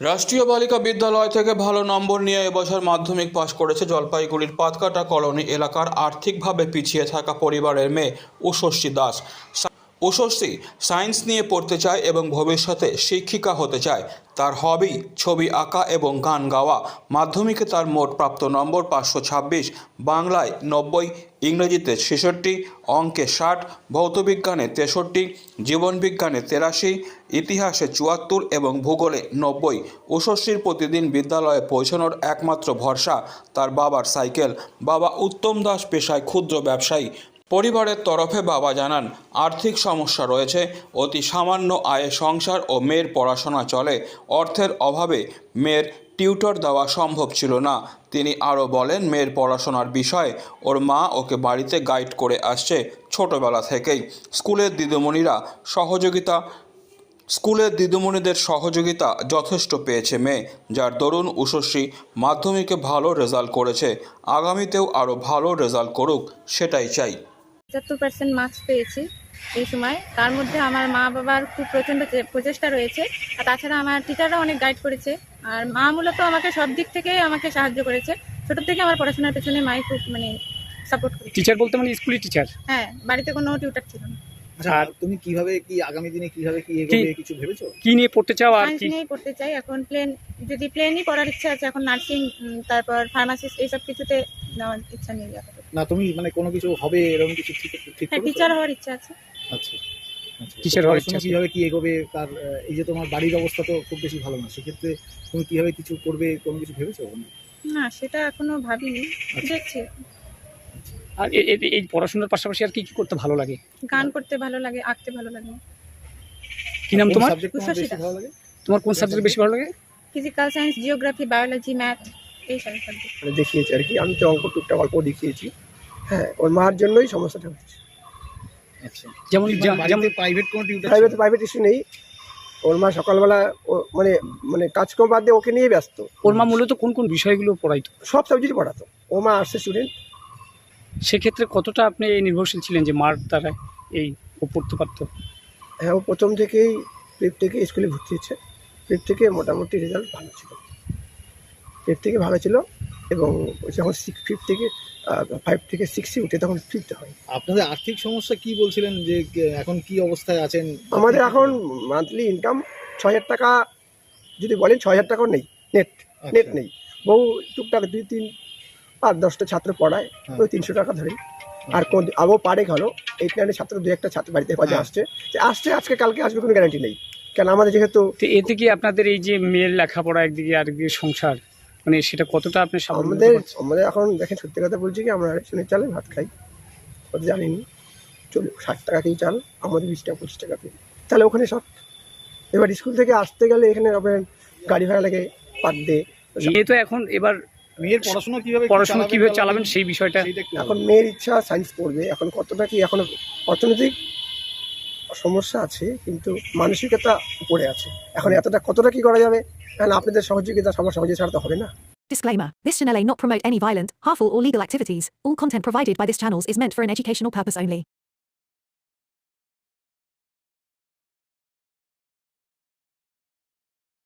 রাষ্ট্রীয় বালিকা বিদ্যালয় থেকে ভালো নম্বর নিয়ে এবছর মাধ্যমিক পাশ করেছে জলপাইগুড়ির পাতকাটা কলোনি এলাকার আর্থিকভাবে পিছিয়ে থাকা পরিবারের মেয়ে উষস্বী দাস। সা- সায়েন্স নিয়ে পড়তে চায় এবং ভবিষ্যতে শিক্ষিকা হতে চায়। তার হবি, ছবি আঁকা এবং গান গাওয়া। মাধ্যমিকে তার মোট প্রাপ্ত নম্বর পাঁচশো ছাব্বিশ, বাংলায় নব্বই, ইংরেজিতে ছেষট্টি, অঙ্কে ষাট, ভৌতবিজ্ঞানে তেষট্টি, জীবনবিজ্ঞানে তেরাশি, ইতিহাসে চুয়াত্তর এবং ভূগোলে নব্বই। উষস্বীর প্রতিদিন বিদ্যালয়ে পৌঁছানোর একমাত্র ভরসা তার বাবার সাইকেল। বাবা উত্তম দাস পেশায় ক্ষুদ্র ব্যবসায়ী। পরিবারের তরফে বাবা জানান, আর্থিক সমস্যা রয়েছে, অতি সামান্য আয়ে সংসার ও মেয়ের পড়াশোনা চলে, অর্থের অভাবে মেয়ের টিউটর দেওয়া সম্ভব ছিল না। তিনি আরও বলেন, মেয়ের পড়াশোনার বিষয়ে, ওর মা ওকে বাড়িতে গাইড করে আসছে ছোটবেলা থেকেই। স্কুলের দিদিমণিরা সহযোগিতা, স্কুলের দিদিমণিদের সহযোগিতা যথেষ্ট পেয়েছে মেয়ে, যার দরুন উষস্বী মাধ্যমিকে ভালো রেজাল্ট করেছে। আগামীতেও আরও ভালো রেজাল্ট করুক, সেটাই চাই। পঁচাত্তর পার্সেন্ট মার্কস পেয়েছি এই সময়। তার মধ্যে আমার মা বাবার খুব প্রচণ্ড প্রচেষ্টা রয়েছে আর তাছাড়া আমার টিচাররা অনেক গাইড করেছে। আর মা মূলত আমাকে সব দিক থেকে আমাকে সাহায্য করেছে। ছোট থেকে আমার পড়াশোনার পেছনে মাই খুব মানে সাপোর্ট করেছে। টিচার বলতে মানে স্কুলের টিচার হ্যাঁ বাড়িতে কোনো টিউটার ছিল না। আচ্ছা আর তুমি কীভাবে কি আগামী দিনে কীভাবে কি এগোবে কিছু ভেবেছো? কি নিয়ে পড়তে চাও আর কি? নিয়েই পড়তে চাই। এখন প্লেন যদি প্লেনই পড়ার ইচ্ছা আছে এখন নার্সিং তারপর ফার্মাসিস্ট এইসব কিছুতে নেওয়ার ইচ্ছা নিয়ে আপাতত। না তুমি মানে কোনো কিছু হবে এরকম কিছু ঠিক ঠিক হ্যাঁ টিচার হওয়ার ইচ্ছা আছে। আচ্ছা আচ্ছা। Teacher হওয়ার ইচ্ছা আছে। কীভাবে কি এগোবে তার এই যে তোমার বাড়ির অবস্থা তো খুব বেশি ভালো না সেক্ষেত্রে তুমি কীভাবে কিছু করবে কোনো কিছু ভেবেছো? না সেটা এখনও ভাবিনি দেখছি। আর এই পড়াশোনার পাশাপাশি আর কি কি করতে ভালো লাগে? গান করতে ভালো লাগে আঁকতে ভালো লাগে। কি নাম তোমার? সাবজেক্ট তোমার বেশি ভালো লাগে? তোমার কোন সাবজেক্ট বেশি ভালো লাগে? Physical science geography biology math মানে দেখিয়েছি আর কি। আমি তো অঙ্ক টুকটাক অল্প দেখিয়েছি। হ্যাঁ ওর মার জন্যই সমস্যাটা হচ্ছে আচ্ছা। যেমন যেমন- প্রাইভেট কোনো টিউটার প্রাইভেট প্রাইভেট ইস্যু নেই। ওর মা সকালবেলা ও মানে মানে কাজকর্ম বাদ দিয়ে ওকে নিয়ে ব্যস্ত। ওর মা মূলত কোন কোন বিষয়গুলো পড়াইতো? সব সাবজেক্ট পড়াতো। ও মা আর্টসের স্টুডেন্ট সেক্ষেত্রে কতটা আপনি এই নির্ভরশীল ছিলেন যে মার দ্বারা এই ও পড়তে পারতো হ্যাঁ ও প্রথম থেকেই ফিফ থেকে স্কুলে ভর্তি হচ্ছে ফিফ থেকে মোটামুটি রেজাল্ট ভালো ছিল। ফিফ থেকে ভালো ছিল এবং যখন সিক্স ফিফ থেকে ফাইভ থেকে সিক্সে উঠে তখন ফিফতে হয়। আপনাদের আর্থিক সমস্যা কি বলছিলেন যে এখন কি অবস্থায় আছেন? আমাদের এখন মান্থলি ইনকাম ছ হাজার টাকা যদি বলেন ছ হাজার টাকাও নেই নেট আচ্ছা, নেট নেই। বহু টুকটাক দুই তিন পাঁচ দশটা ছাত্র পড়ায় হ্যাঁ। ওই তিনশো টাকা ধরে আর কোন আবও পারে ভালো এই নাইনের ছাত্র দু একটা ছাত্র বাড়িতে কাজে হ্যাঁ। আসছে। যে আসছে আজকে কালকে আসবে কোনো গ্যারান্টি নেই। কেন? আমাদের যেহেতু এতে কি আপনাদের এই যে মেয়ের লেখাপড়া একদিকে আরেকদিকে সংসার? মানে সেটা কতটা আপনি সামলাতে আমাদের আমাদের এখন দেখেন সত্যি কথা বলছি কি আমরা রেশনের চালে ভাত খাই। জানিনি। চলো ষাট টাকাতেই চাল আমাদের বিশ টাকা পঁচিশ টাকাতে তাহলে ওখানে সব এবার স্কুল থেকে আসতে গেলে এখানে আপনার গাড়ি ভাড়া লাগে পার ডে তো এখন এবার মেয়ের পড়াশোনা কীভাবে পড়াশোনা কীভাবে চালাবেন সেই বিষয়টা। এখন মেয়ের ইচ্ছা সায়েন্স পড়বে। এখন কতটা কি এখন অর্থনৈতিক সমস্যা আছে কিন্তু মানসিকতা উপরে আছে। এখন এতটা কতটা কি করা যাবে? কারণ আপনাদের সহযোগিতা সবার সহযোগিতা ছাড়া তো হবে না Disclaimer This channel may not promote any violent, harmful, or legal activities. All content provided by this channel is meant for an educational purpose only.